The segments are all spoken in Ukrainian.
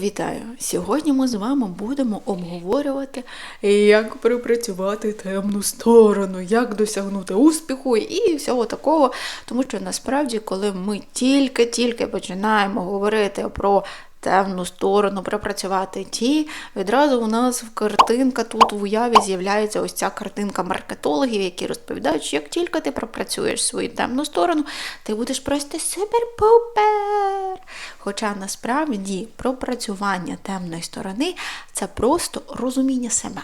Вітаю! Сьогодні ми з вами будемо обговорювати, як припрацювати темну сторону, як досягнути успіху і всього такого. Тому що насправді, коли ми тільки-тільки починаємо говорити про темну сторону, пропрацювати ті, відразу у нас в картинка тут в уяві з'являється ось ця картинка маркетологів, які розповідають, що як тільки ти пропрацюєш свою темну сторону, ти будеш просто супер-пупер. Хоча насправді пропрацювання темної сторони це просто розуміння себе.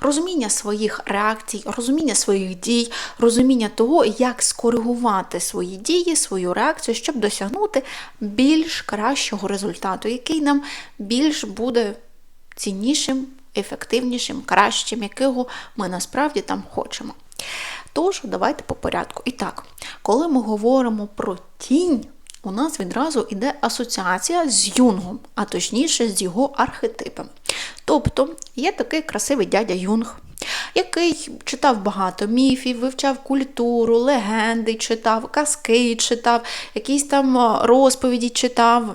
Розуміння своїх реакцій, розуміння своїх дій, розуміння того, як скоригувати свої дії, свою реакцію, щоб досягнути більш кращого результату, який нам більш буде ціннішим, ефективнішим, кращим, якого ми насправді там хочемо. Тож, давайте по порядку. І так, коли ми говоримо про тінь, у нас відразу йде асоціація з юнгом, а точніше з його архетипами. Тобто є такий красивий дядя Юнг, який читав багато міфів, вивчав культуру, легенди читав, казки читав, якісь там розповіді читав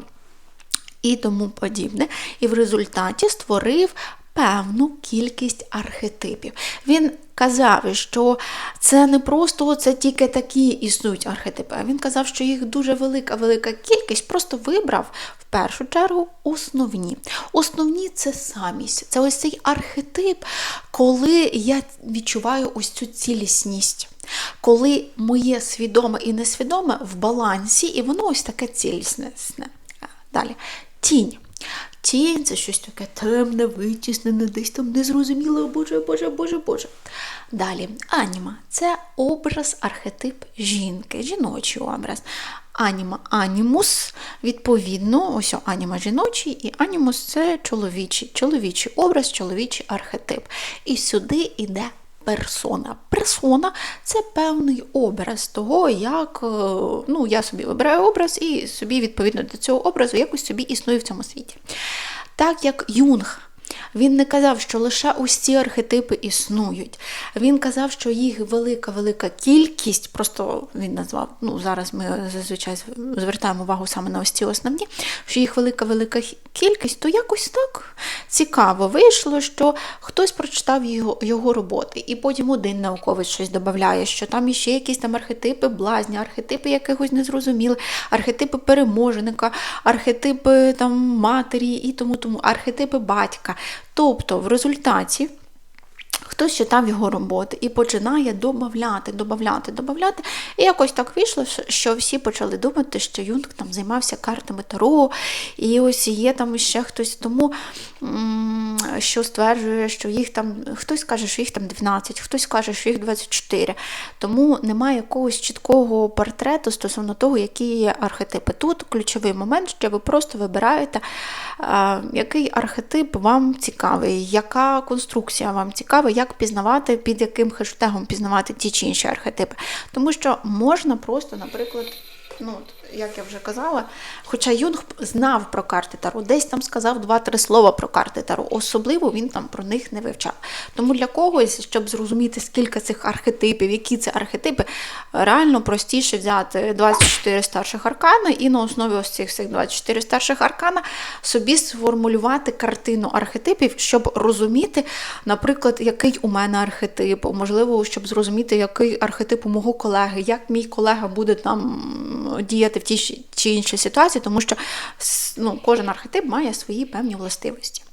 і тому подібне. І в результаті створив певну кількість архетипів. Він казав, що це не просто це тільки такі існують архетипи, а він казав, що їх дуже велика велика кількість, просто вибрав в першу чергу основні. Основні це самість, це ось цей архетип, коли я відчуваю ось цю цілісність. Коли моє свідоме і несвідоме в балансі, і воно ось таке цілісне. Далі. Тінь. Тінь це щось таке темне, витіснене, десь там незрозуміле, боже, боже, боже, боже. Далі, аніма це образ, архетип жінки, жіночий образ. Аніма анімус, відповідно, ось аніма жіночий, і анімус це чоловічий, чоловічий образ, чоловічий архетип. І сюди йде персона. Персона це певний образ того, як ну, я собі вибираю образ і собі, відповідно до цього образу, якось собі існую в цьому світі. Так як Юнг. Він не казав, що лише ці архетипи існують. Він казав, що їх велика-велика кількість, просто він назвав, ну зараз ми зазвичай звертаємо увагу саме на ось ці основні, що їх велика-велика кількість, то якось так цікаво вийшло, що хтось прочитав його його роботи, і потім один науковець щось додає, що там іще якісь там архетипи блазня, архетипи якихось незрозумілих, архетипи переможника, архетипи там матері і тому тому, архетипи батька. Тобто, в результаті. Хтось читав його роботи і починає додавати, додавати, додавати. І якось так вийшло, що всі почали думати, що Юнг там займався картами Таро, і ось є там ще хтось тому, що стверджує, що їх там, хтось каже, що їх там 12, хтось каже, що їх 24. Тому немає якогось чіткого портрету стосовно того, які є архетипи. Тут ключовий момент, що ви просто вибираєте, який архетип вам цікавий, яка конструкція вам цікава, як пізнавати, під яким хештегом пізнавати ті чи інші архетипи. Тому що можна просто, наприклад, ну, як я вже казала, хоча Юнг знав про карти Таро, десь там сказав два-три слова про карти Таро, особливо він там про них не вивчав. Тому для когось, щоб зрозуміти, скільки цих архетипів, які це архетипи, реально простіше взяти 24 старших аркани і на основі ось цих всіх 24 старших аркана собі сформулювати картину архетипів, щоб розуміти, наприклад, який у мене архетип, можливо, щоб зрозуміти, який архетип у мого колеги, як мій колега буде там діяти в тій чи іншій ситуації, тому що ну, кожен архетип має свої певні властивості.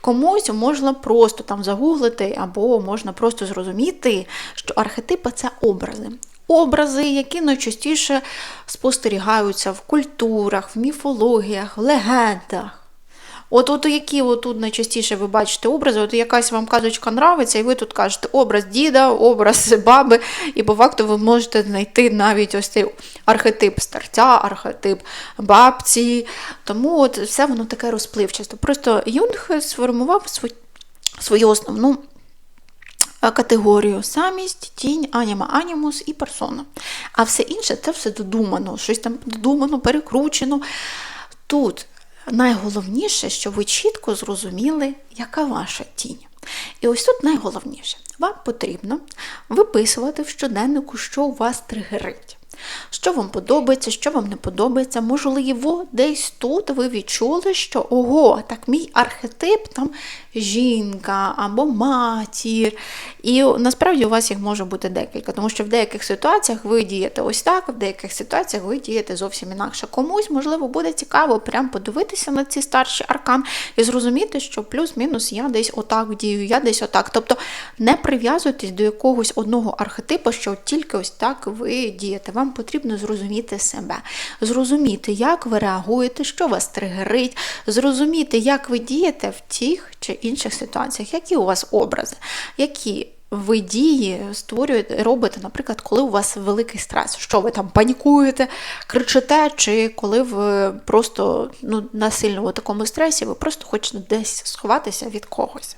Комусь можна просто там загуглити, або можна просто зрозуміти, що архетипи це образи. Образи, які найчастіше спостерігаються в культурах, в міфологіях, в легендах. От от які от тут найчастіше ви бачите образи, от якась вам казочка нравиться, і ви тут кажете образ діда, образ баби, і по факту ви можете знайти навіть ось цей архетип старця, архетип бабці. Тому от все воно таке розпливчасто. Просто Юнг сформував свою, свою основну. Категорію самість, тінь, аніма, анімус і персона. А все інше це все додумано, щось там додумано, перекручено. Тут найголовніше, щоб ви чітко зрозуміли, яка ваша тінь. І ось тут найголовніше, вам потрібно виписувати в щоденнику, що у вас тригерить. Що вам подобається, що вам не подобається. Можливо, десь тут ви відчули, що ого, так мій архетип там жінка або матір. І насправді у вас їх може бути декілька, тому що в деяких ситуаціях ви дієте ось так, в деяких ситуаціях ви дієте зовсім інакше. Комусь, можливо, буде цікаво прям подивитися на ці старші аркан і зрозуміти, що плюс-мінус я десь отак дію, я десь отак. Тобто не прив'язуйтесь до якогось одного архетипу, що тільки ось так ви дієте. Вам потрібно зрозуміти себе, зрозуміти, як ви реагуєте, що вас тригерить, зрозуміти, як ви дієте в тих чи інших ситуаціях, які у вас образи, які ви дії створюєте, робите, наприклад, коли у вас великий стрес, що ви там панікуєте, кричите, чи коли ви просто ну, на сильному такому стресі, ви просто хочете десь сховатися від когось.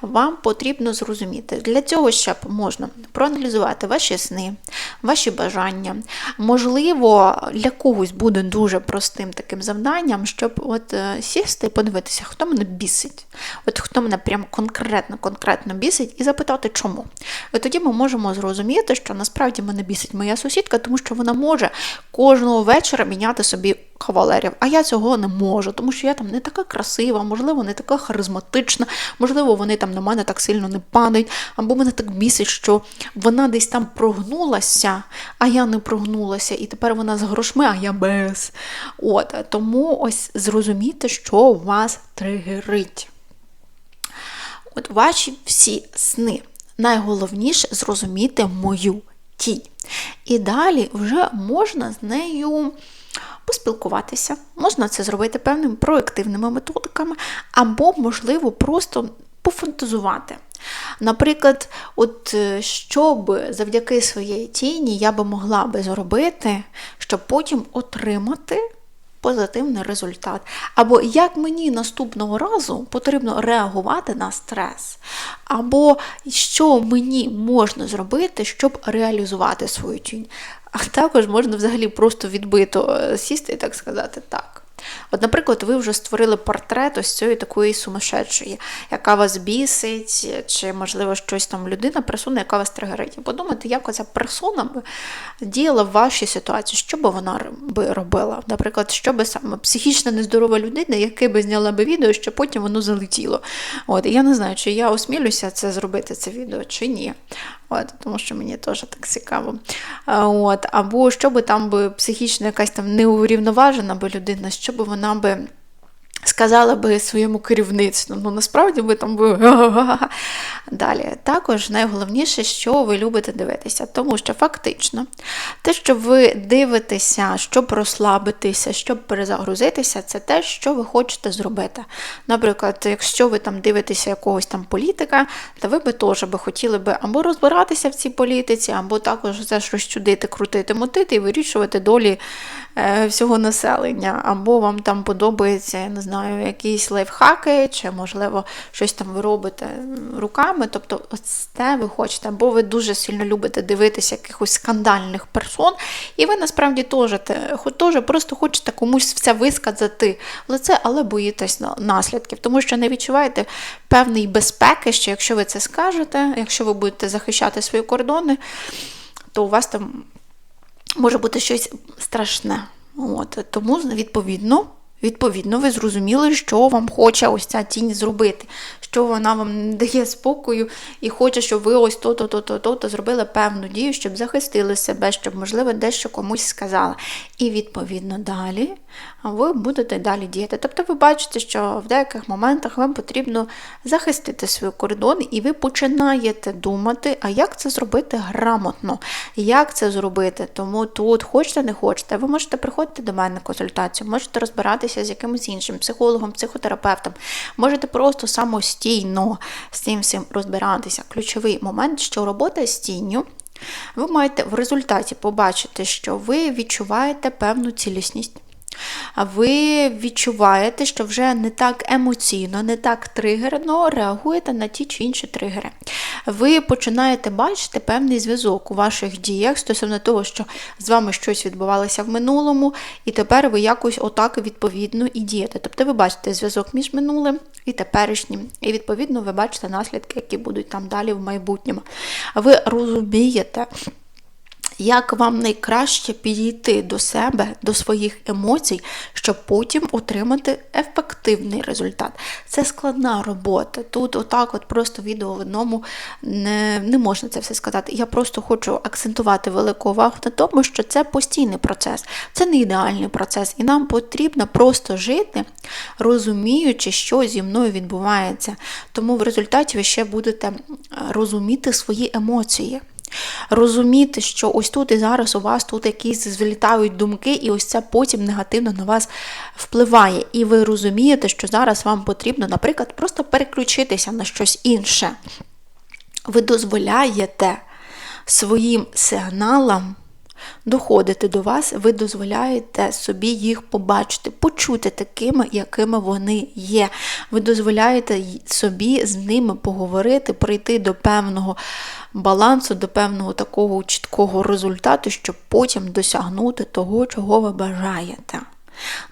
Вам потрібно зрозуміти, для цього ще можна проаналізувати ваші сни, ваші бажання. Можливо, для когось буде дуже простим таким завданням, щоб от е, сісти і подивитися, хто мене бісить, от хто мене прям конкретно конкретно бісить, і запитати, чому. І тоді ми можемо зрозуміти, що насправді мене бісить моя сусідка, тому що вона може кожного вечора міняти собі кавалерів. А я цього не можу, тому що я там не така красива, можливо, не така харизматична, можливо, вони там на мене так сильно не падають, або мене так бісить, що вона десь там прогнулася, а я не прогнулася, і тепер вона з грошми, а я без. От, Тому ось зрозуміти, що вас тригерить. От ваші всі сни. Найголовніше зрозуміти мою тінь. І далі вже можна з нею поспілкуватися, можна це зробити певними проактивними методиками, або, можливо, просто пофантазувати. Наприклад, от е, що би завдяки своєї тіні я би могла би зробити, щоб потім отримати позитивний результат. Або як мені наступного разу потрібно реагувати на стрес, або що мені можна зробити, щоб реалізувати свою тінь. А також можна взагалі просто відбито е, сісти і так сказати так. От, наприклад, ви вже створили портрет ось цієї такої сумасшедшої, яка вас бісить, чи, можливо, щось там людина, персона, яка вас тригерить. Подумайте, як оця персона б діяла в вашій ситуації, що би вона би робила? Наприклад, що би саме психічно нездорова людина, яке би зняла би відео, що потім воно залетіло. От, І я не знаю, чи я осмілюся це зробити, це відео, чи ні. От, Тому що мені теж так цікаво. От, Або що би там би психічно якась там неурівноважена би людина, що би вона би сказала би своєму керівництву. Ну, насправді би там би. Далі. Також найголовніше, що ви любите дивитися, тому що фактично те, що ви дивитеся, щоб розслабитися, щоб перезагрузитися, це те, що ви хочете зробити. Наприклад, якщо ви там дивитеся якогось там політика, то ви би теж би хотіли би або розбиратися в цій політиці, або також це щось чудити, крутити, мотити і вирішувати долі е, всього населення, або вам там подобається, я не знаю якісь лайфхаки, чи, можливо, щось там ви робите руками. Тобто, це ви хочете, або ви дуже сильно любите дивитися якихось скандальних персон, і ви насправді теж просто хочете комусь все висказати в лице, але боїтесь наслідків, тому що не відчуваєте певної безпеки, що якщо ви це скажете, якщо ви будете захищати свої кордони, то у вас там може бути щось страшне. От, Тому, відповідно, Відповідно, ви зрозуміли, що вам хоче ось ця тінь зробити, що вона вам не дає спокою і хоче, щоб ви ось то-то, то-то, то-то зробили певну дію, щоб захистили себе, щоб, можливо, дещо комусь сказали. І, відповідно, далі ви будете далі діяти. Тобто ви бачите, що в деяких моментах вам потрібно захистити свій кордон, і ви починаєте думати, а як це зробити грамотно, як це зробити. Тому тут, хочете, не хочете, ви можете приходити до мене на консультацію, можете розбиратися з якимось іншим психологом, психотерапевтом, можете просто самостійно з цим всім розбиратися. Ключовий момент, що робота з тінню. Ви маєте в результаті побачити, що ви відчуваєте певну цілісність ви відчуваєте, що вже не так емоційно, не так тригерно реагуєте на ті чи інші тригери. Ви починаєте бачити певний зв'язок у ваших діях стосовно того, що з вами щось відбувалося в минулому, і тепер ви якось отак відповідно і дієте. Тобто ви бачите зв'язок між минулим і теперішнім, і відповідно ви бачите наслідки, які будуть там далі в майбутньому. Ви розумієте як вам найкраще підійти до себе, до своїх емоцій, щоб потім отримати ефективний результат. Це складна робота. Тут, отак, от просто відео в одному не, не можна це все сказати. Я просто хочу акцентувати велику увагу на тому, що це постійний процес, це не ідеальний процес, і нам потрібно просто жити, розуміючи, що зі мною відбувається. Тому в результаті ви ще будете розуміти свої емоції. Розуміти, що ось тут і зараз у вас тут якісь злітають думки, і ось це потім негативно на вас впливає. І ви розумієте, що зараз вам потрібно, наприклад, просто переключитися на щось інше. Ви дозволяєте своїм сигналам доходити до вас, ви дозволяєте собі їх побачити, почути такими, якими вони є. Ви дозволяєте собі з ними поговорити, прийти до певного балансу, до певного такого чіткого результату, щоб потім досягнути того, чого ви бажаєте.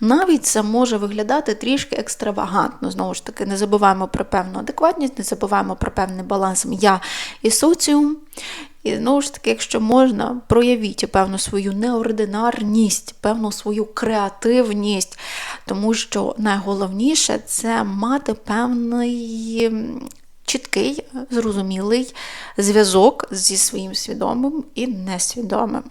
Навіть це може виглядати трішки екстравагантно. Знову ж таки, не забуваємо про певну адекватність, не забуваємо про певний баланс я і соціум. І знову ж таки, якщо можна, проявіть певну свою неординарність, певну свою креативність, тому що найголовніше це мати певний чіткий, зрозумілий зв'язок зі своїм свідомим і несвідомим.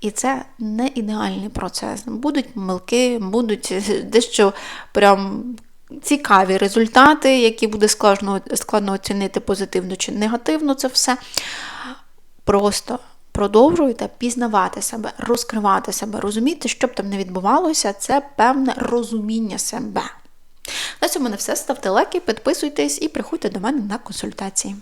І це не ідеальний процес. Будуть помилки, будуть дещо прям. Цікаві результати, які буде складно складно оцінити позитивно чи негативно, це все. Просто продовжуйте пізнавати себе, розкривати себе, розуміти, що б там не відбувалося, це певне розуміння себе. На цьому не все. Ставте лайки, підписуйтесь і приходьте до мене на консультації.